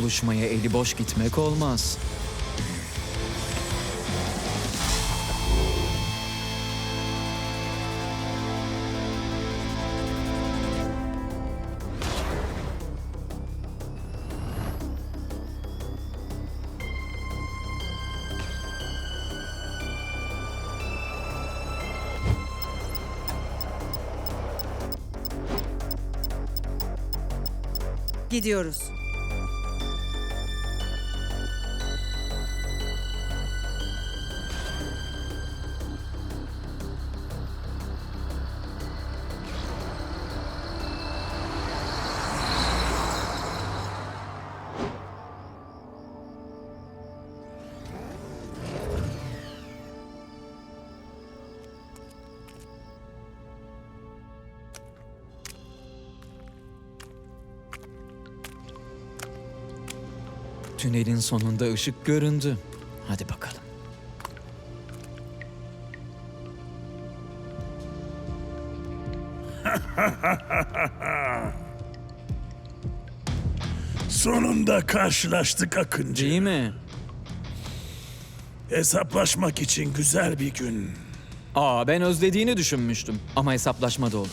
Buluşmaya eli boş gitmek olmaz. Gidiyoruz. Tünelin sonunda ışık göründü. Hadi bakalım. Sonunda karşılaştık Akıncı. Değil mi? Hesaplaşmak için güzel bir gün. Aa ben özlediğini düşünmüştüm. Ama hesaplaşma da olur.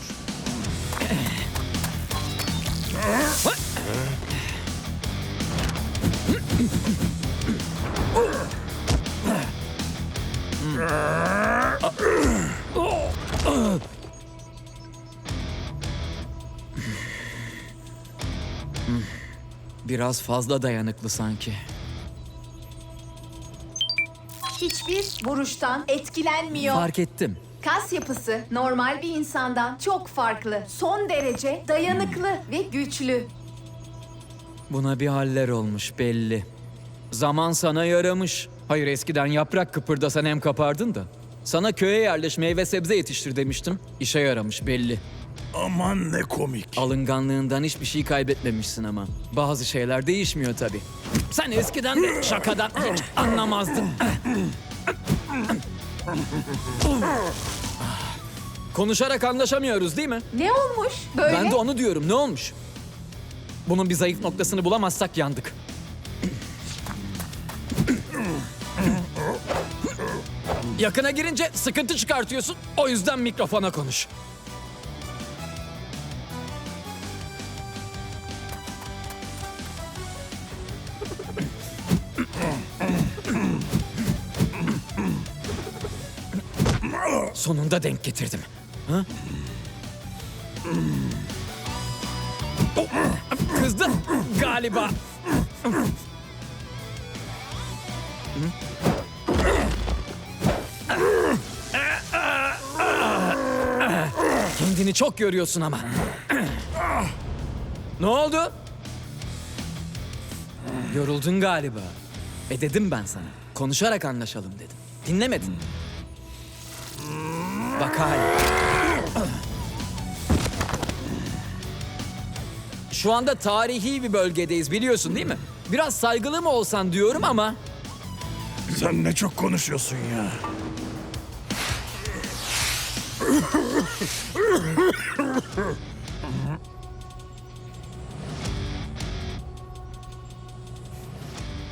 Biraz fazla dayanıklı sanki. Hiçbir vuruştan etkilenmiyor. Fark ettim. Kas yapısı normal bir insandan çok farklı. Son derece dayanıklı ve güçlü. Buna bir haller olmuş belli. Zaman sana yaramış. Hayır eskiden yaprak kıpırdasan hem kapardın da. Sana köye yerleş meyve sebze yetiştir demiştim. İşe yaramış belli. Aman ne komik. Alınganlığından hiçbir şey kaybetmemişsin ama. Bazı şeyler değişmiyor tabii. Sen eskiden de şakadan hiç anlamazdın. Konuşarak anlaşamıyoruz değil mi? Ne olmuş böyle? Ben de onu diyorum. Ne olmuş? Bunun bir zayıf noktasını bulamazsak yandık. Yakına girince sıkıntı çıkartıyorsun. O yüzden mikrofona konuş. Sonunda denk getirdim. Ha? Kızdın galiba. Kendini çok yoruyorsun ama. ne oldu? Yoruldun galiba. E dedim ben sana. Konuşarak anlaşalım dedim. Dinlemedin. Bak hala. Şu anda tarihi bir bölgedeyiz biliyorsun değil mi? Biraz saygılı mı olsan diyorum ama Sen ne çok konuşuyorsun ya.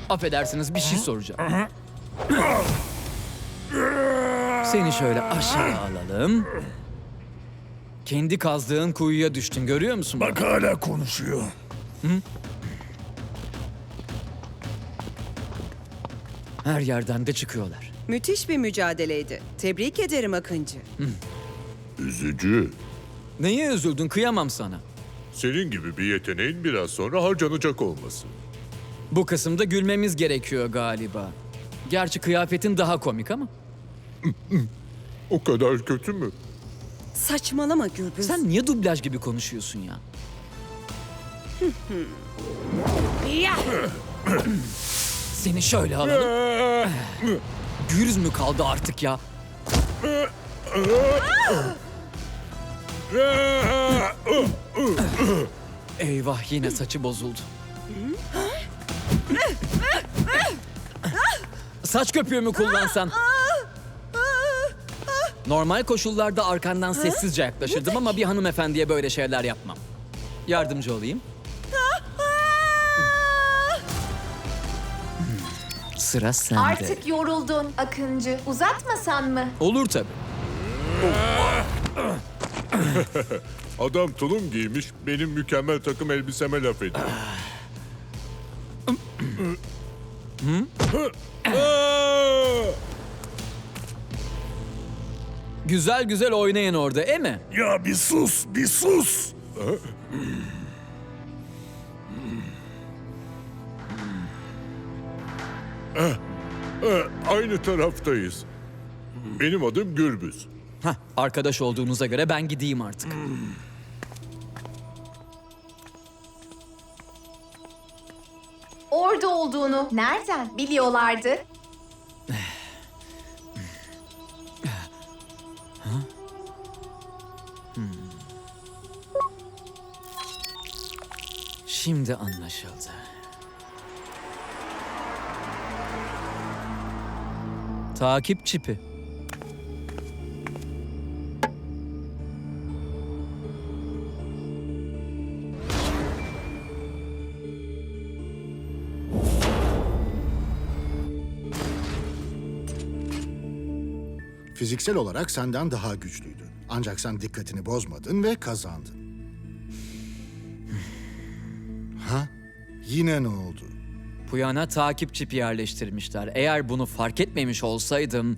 Affedersiniz bir şey soracağım. Seni şöyle aşağı alalım. Kendi kazdığın kuyuya düştün görüyor musun? Bak hala konuşuyor. Her yerden de çıkıyorlar. Müthiş bir mücadeleydi. Tebrik ederim Akıncı. Üzücü. Neye üzüldün kıyamam sana. Senin gibi bir yeteneğin biraz sonra harcanacak olması. Bu kısımda gülmemiz gerekiyor galiba. Gerçi kıyafetin daha komik ama. O kadar kötü mü? Saçmalama Gürbüz. Sen niye dublaj gibi konuşuyorsun ya? Seni şöyle alalım. Gürüz mü kaldı artık ya? Eyvah yine saçı bozuldu. Saç köpüğü mü kullansan? Normal koşullarda arkandan sessizce yaklaşırdım ama bir hanımefendiye böyle şeyler yapmam. Yardımcı olayım. Sıra sende. Artık yoruldun Akıncı. Uzatmasan mı? Olur tabii. Adam tulum giymiş, benim mükemmel takım elbiseme laf ediyor. Aa! Güzel güzel oynayın orada, e mi? Ya bir sus, bir sus. Ee, Aynı taraftayız. Benim adım Gürbüz. Hah, arkadaş olduğunuza göre ben gideyim artık. Orada olduğunu nereden biliyorlardı? Şimdi anlaşıldı. Takip çipi. Fiziksel olarak senden daha güçlüydü. Ancak sen dikkatini bozmadın ve kazandın. ha? Yine ne oldu? Puyana takip çipi yerleştirmişler. Eğer bunu fark etmemiş olsaydım,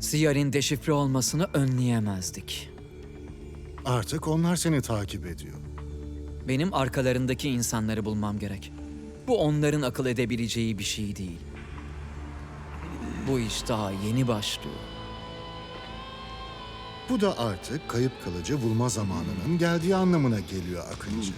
Siyar'in deşifre olmasını önleyemezdik. Artık onlar seni takip ediyor. Benim arkalarındaki insanları bulmam gerek. Bu onların akıl edebileceği bir şey değil. Bu iş daha yeni başlıyor. Bu da artık kayıp kılıcı bulma zamanının geldiği anlamına geliyor Akıncı.